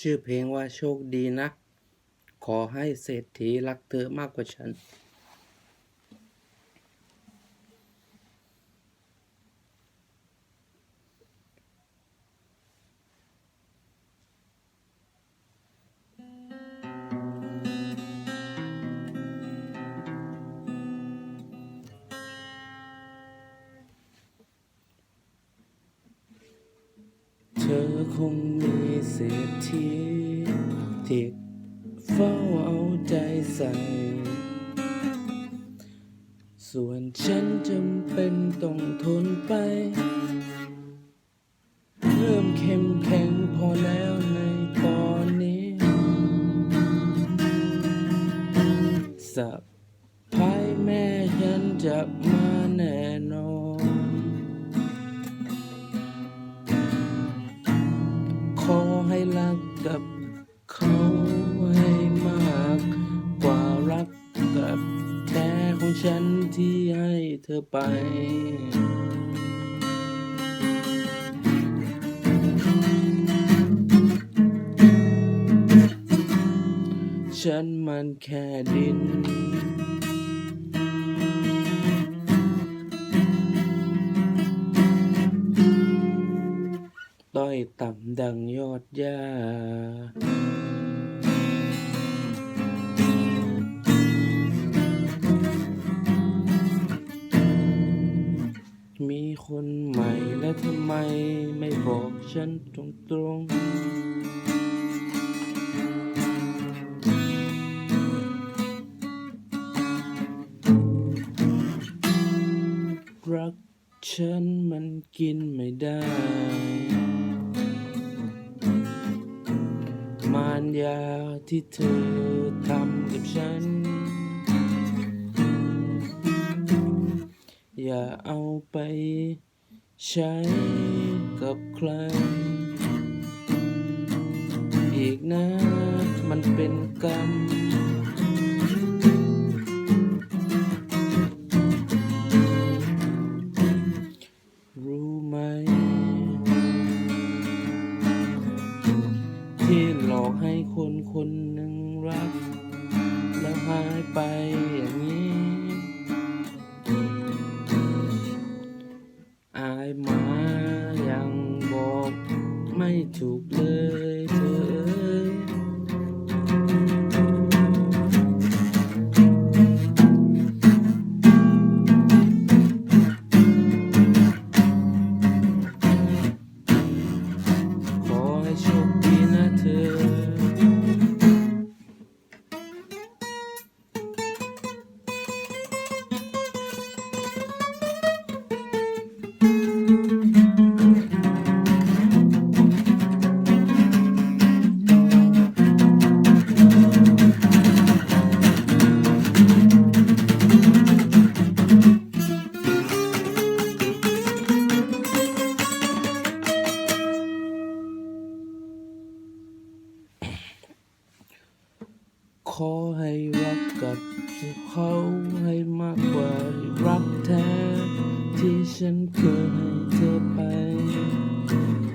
ชื่อเพลงว่าโชคดีนะ ขอให้เศรษฐีรักเธอมากกว่าฉัน อคงมีเศรษฐีที่เฝ้าเอาใจใส่ ส่วนฉันจำเป็นต้องทนไป เริ่มเข้มแข็งพอแล้วในตอนนี้สับพายแม่ฉันจะมาแน่นอน รักกับเขาให้มาก กว่ารักกับแค่ของฉันที่ให้เธอไปฉันมันแค่ดิน้ต่ำดังยอดหญ้ามีคนใหม่แล้วทำไมไม่บอกฉันตรงๆ รักฉันมันกินไม่ได้ มารยาที่เธอทำกับฉัน อย่าเอาไปใช้กับใคร อีกนะมันเป็นกรรมายไปอย่างนี้ อายมายังบอกไม่ถูกเลย อให้รักกับเขาให้มากกว่ารักแท้ที่ฉันเคยให้เธอไป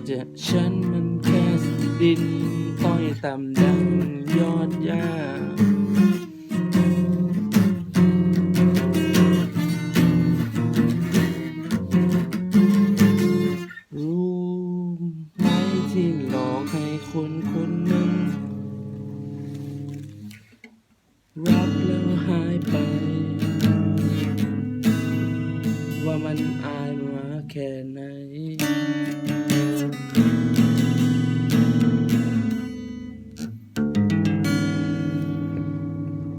จะฉันมันแค่ดินต้อยต่ำดังยอดหญ้า รักแล้วหายไป ว่ามันอายมาแค่ไหน